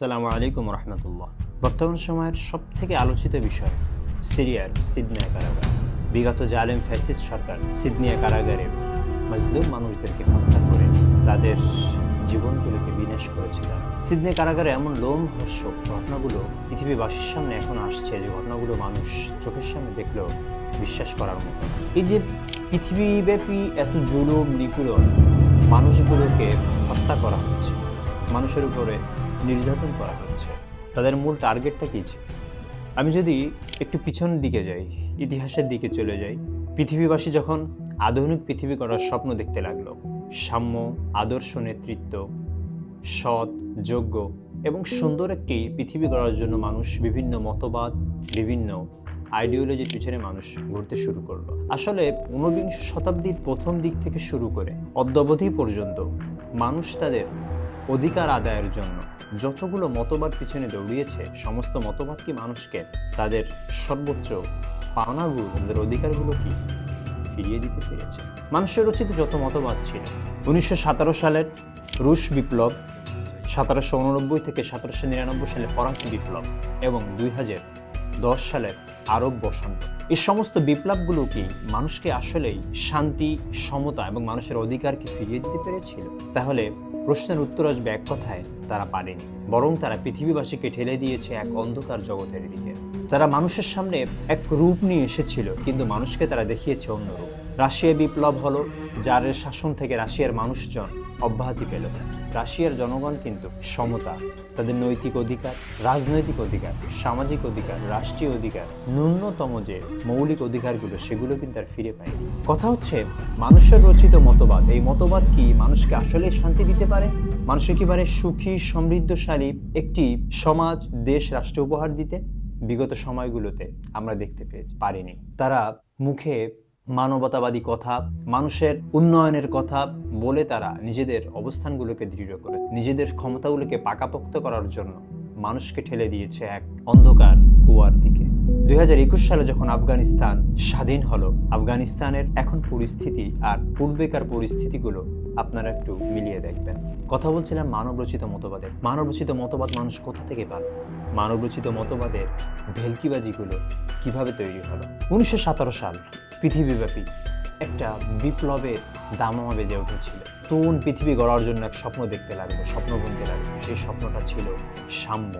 আসসালামু আলাইকুম রহমতুল্লাহ। বর্তমান সময়ের সব থেকে আলোচিত বিষয়, সিরিয়ার সিডনিয়া কারাগার। বিগত জালেম ফ্যাসিস্ট সরকার সিডনিয়া কারাগারে মজলুম মানুষদেরকে হত্যা করে তাদের জীবনগুলোকে বিনাশ করেছে তারা। সিডনি কারাগারে এমন লোমহর্ষক ঘটনাগুলো পৃথিবীবাসীর সামনে এখন আসছে যে ঘটনাগুলো মানুষ চোখের সামনে দেখলেও বিশ্বাস করার মতো এই যে পৃথিবীব্যাপী এত জুলুম, নিপীড়ন মানুষগুলোকে হত্যা করা হচ্ছে, মানুষের উপরে নির্যাতন করা হচ্ছে। তাদের মূল টার্গেটটা কী ছিল? আমি যদি একটু পিছন দিকে যাই, ইতিহাসের দিকে চলে যাই, পৃথিবীবাসী যখন আধুনিক পৃথিবী করার স্বপ্ন দেখতে লাগল, সাম্য, আদর্শ নেতৃত্ব, সৎ, যোগ্য এবং সুন্দর একটি পৃথিবী গড়ার জন্য মানুষ বিভিন্ন মতবাদ, বিভিন্ন আইডিওলজির পিছনে মানুষ ঘুরতে শুরু করল। আসলে ঊনবিংশ শতাব্দীর প্রথম দিক থেকে শুরু করে অদ্যাবধি পর্যন্ত মানুষ তাদের অধিকার আদায়ের জন্য যতগুলো মতবাদ পিছনে দৌড়িয়েছে, সমস্ত মতবাদ কি মানুষকে তাদের সর্বোচ্চ পাওনাগুলো, তাদের অধিকারগুলো কি ফিরিয়ে দিতে পেরেছে? মানুষের রচিত যত মতবাদ ছিল, উনিশশো সতেরো সালের রুশ বিপ্লব, সতেরোশো উননব্বই থেকে সতেরোশো নিরানব্বই সালে ফরাসি বিপ্লব এবং দুই হাজার দশ সালের আরব বসন্ত। এই সমস্ত বিপ্লবগুলো কি মানুষকে আসলেই শান্তি, সমতা এবং মানুষের অধিকারকে ফিরিয়ে দিতে পেরেছিল? তাহলে প্রশ্নের উত্তর আসবে এক কথায়, তারা পারেনি। বরং তারা পৃথিবীবাসীকে ঠেলে দিয়েছে এক অন্ধকার জগতের দিকে। তারা মানুষের সামনে এক রূপ নিয়ে এসেছিল, কিন্তু মানুষকে তারা দেখিয়েছে অন্য রূপ। রাশিয়া বিপ্লব হলো জারের শাসন থেকে রাশিয়ার মানুষজন অব্যাহতি পেল। রাশিয়ার জনগণ কিন্তু সমতা, তাদের নৈতিক অধিকার, রাজনৈতিক অধিকার, সামাজিক অধিকার, রাষ্ট্রীয় অধিকার, ন্যূনতম যে মৌলিক অধিকারগুলো, সেগুলো কিন্তু আর ফিরে পায় কথা হচ্ছে, মানুষের রচিত মতবাদ, এই মতবাদ কি মানুষকে আসলে শান্তি দিতে পারে? মানুষের কি পারে সুখী, সমৃদ্ধশালী একটি সমাজ, দেশ, রাষ্ট্র উপহার দিতে? বিগত সময়গুলোতে আমরা দেখতে পেয়েছি, পারিনি। তারা মুখে মানবতাবাদী কথা, মানুষের উন্নয়নের কথা বলে তারা নিজেদের অবস্থানগুলোকে দৃঢ় করে, নিজেদের ক্ষমতাগুলোকে পাকাপোক্ত করার জন্য মানুষকে ঠেলে দিয়েছে এক অন্ধকার কুয়ার দিকে। দু হাজার একুশ সালে যখন আফগানিস্তান স্বাধীন হলো, আফগানিস্তানের এখন পরিস্থিতি আর পূর্বেকার পরিস্থিতিগুলো আপনারা একটু মিলিয়ে দেখবেন। কথা বলছিলাম মানবরচিত মতবাদের মানবরচিত মতবাদ মানুষ কোথা থেকে পাল মানবরচিত মতবাদের ভেলকিবাজিগুলো কীভাবে তৈরি হলো? উনিশশো সতেরো সাল পৃথিবীব্যাপী একটা বিপ্লবের দামামা বেজে উঠেছিল। তরুণ পৃথিবী গড়ার জন্য এক স্বপ্ন দেখতে লাগল, স্বপ্ন বুনতে লাগল। সেই স্বপ্নটা ছিল সাম্য,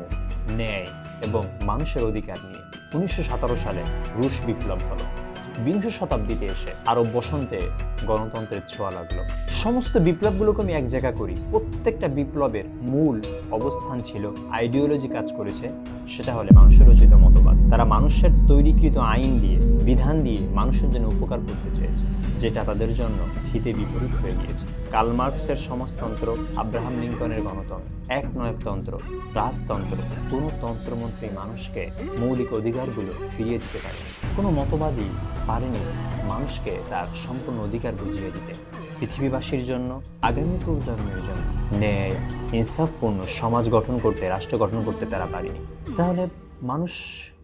ন্যায় এবং মানুষের অধিকার নিয়ে। উনিশশো সতেরো সালে রুশ বিপ্লব হলো। বিংশ শতাব্দীতে এসে আরব বসন্তে গণতন্ত্রের ছোঁয়া লাগল। সমস্ত বিপ্লবগুলোকে আমি এক জায়গা করি। প্রত্যেকটা বিপ্লবের মূল অবস্থান ছিল আইডিওলজি কাজ করেছে, সেটা হলে মানুষের রচিত মতবাদ। তারা মানুষের তৈরিকৃত আইন দিয়ে, বিধান দিয়ে মানুষের জন্য উপকার করতে চেয়েছে। যেটা তাদের জন্য হিতে বিপরীত হয়ে গিয়েছে। কার্ল মার্কসের সমাজতন্ত্র, আব্রাহাম লিঙ্কনের গণতন্ত্র, এক নয়কতন্ত্র রাজতন্ত্র, কোনো তন্ত্রমন্ত্রী মানুষকে মৌলিক অধিকারগুলো ফিরিয়ে দিতে পারেনি। কোনো মতবাদী পারেনি মানুষকে তার সম্পূর্ণ অধিকার বুঝিয়ে দিতে। পৃথিবীবাসীর জন্য, আগামী প্রজন্মের জন্য ন্যায়, ইনসাফপূর্ণ সমাজ গঠন করতে, রাষ্ট্র গঠন করতে তারা পারেনি। তাহলে মানুষ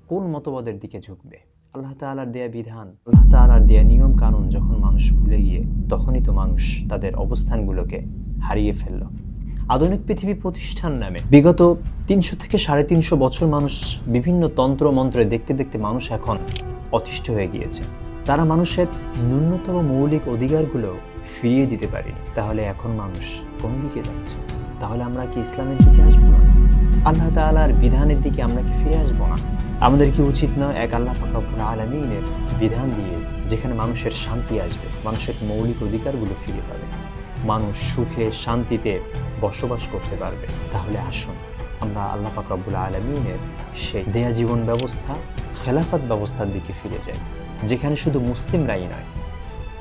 কোন মতবাদের দিকে ঝুঁকবে? আল্লাহ তাআলার দেয়া বিধান, আল্লাহ তাআলার দেয়া নিয়ম কানুন যখন মানুষ ভুলে গিয়ে, তখনই তো মানুষ তাদের অবস্থানগুলোকে হারিয়ে ফেলল। আধুনিক পৃথিবী প্রতিষ্ঠান নামে বিগত তিনশো থেকে সাড়ে তিনশো বছর মানুষ বিভিন্ন তন্ত্র মন্ত্রে দেখতে দেখতে মানুষ এখন অতিষ্ঠ হয়ে গিয়েছে। তারা মানুষের ন্যূনতম মৌলিক অধিকারগুলো ফিরিয়ে দিতে পারেনি। তাহলে এখন মানুষ কোন দিকে যাচ্ছে? তাহলে আমরা কি ইসলামের দিকে আসব না? আল্লাহ তাআলার বিধানের দিকে আমরা কি ফিরে আসব না? আমাদের কি উচিত নয় এক আল্লাহ পাকাপুর আলমিনের বিধান দিয়ে যেখানে মানুষের শান্তি আসবে, মানুষের মৌলিক অধিকারগুলো ফিরে পাবে, মানুষ সুখে শান্তিতে বসবাস করতে পারবে? তাহলে আসুন, আমরা আল্লাহ পাক রব্বুল আলমিনের সেই দেয়া জীবন ব্যবস্থা, খেলাফত ব্যবস্থার দিকে ফিরে যাই। যেখানে শুধু মুসলিমরাই নয়,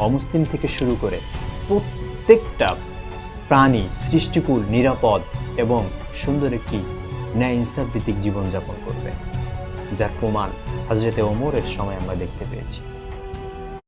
অমুসলিম থেকে শুরু করে প্রত্যেকটা প্রাণী, সৃষ্টিকুল, নিরাপদ এবং সুন্দর একটি ন্যায় ইনসাফ ভিত্তিক জীবনযাপন করবে। যার প্রমাণ হজরতে ওমরের সময় আমরা দেখতে পেয়েছি।